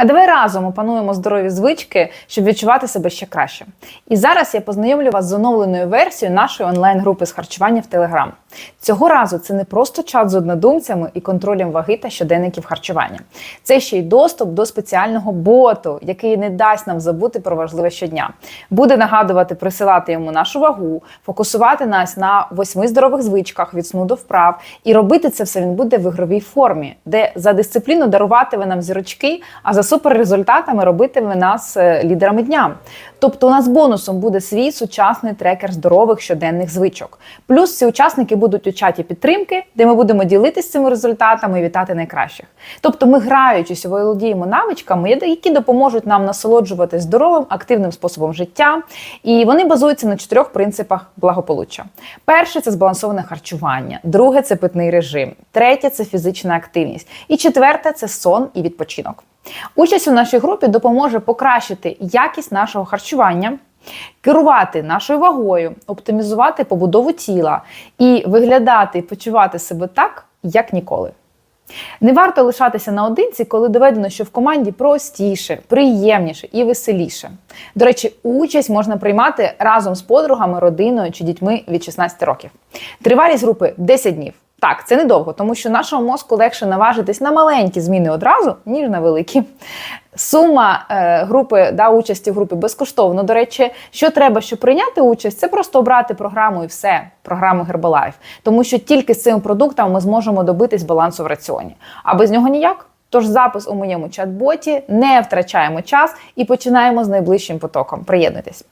А давай разом опануємо здорові звички, щоб відчувати себе ще краще. І зараз я познайомлю вас з оновленою версією нашої онлайн-групи з харчування в Телеграм. Цього разу це не просто чат з однодумцями і контролем ваги та щоденників харчування. Це ще й доступ до спеціального боту, який не дасть нам забути про важливе щодня. Буде нагадувати присилати йому нашу вагу, фокусувати нас на восьми здорових звичках від сну до вправ. І робити це все він буде в ігровій формі, де за дисципліну даруватиме нам зірочки, а за суперрезультатами робитиме нас е, лідерами дня. Тобто, у нас бонусом буде свій сучасний трекер здорових щоденних звичок. Плюс всі учасники будуть у чаті підтримки, де ми будемо ділитися цими результатами і вітати найкращих. Тобто, ми граючись володіємо навичками, які допоможуть нам насолоджуватись здоровим, активним способом життя. І вони базуються на чотирьох принципах благополуччя. Перше це збалансоване харчування, друге це питний режим, третє це фізична активність, і четверте це сон і відпочинок. Участь у нашій групі допоможе покращити якість нашого харчування, керувати нашою вагою, оптимізувати побудову тіла і виглядати і почувати себе так, як ніколи. Не варто лишатися наодинці, коли доведено, що в команді простіше, приємніше і веселіше. До речі, участь можна приймати разом з подругами, родиною чи дітьми від 16 років. Тривалість групи 10 днів. Так, це недовго, тому що нашому мозку легше наважитись на маленькі зміни одразу, ніж на великі. Сума е, групи да, участі в групі безкоштовно. До речі, що треба, щоб прийняти участь, це просто обрати програму і все, програму Herbalife. Тому що тільки з цим продуктом ми зможемо добитись балансу в раціоні. А без нього ніяк. Тож запис у моєму чат-боті, не втрачаємо час і починаємо з найближчим потоком. Приєднуйтесь.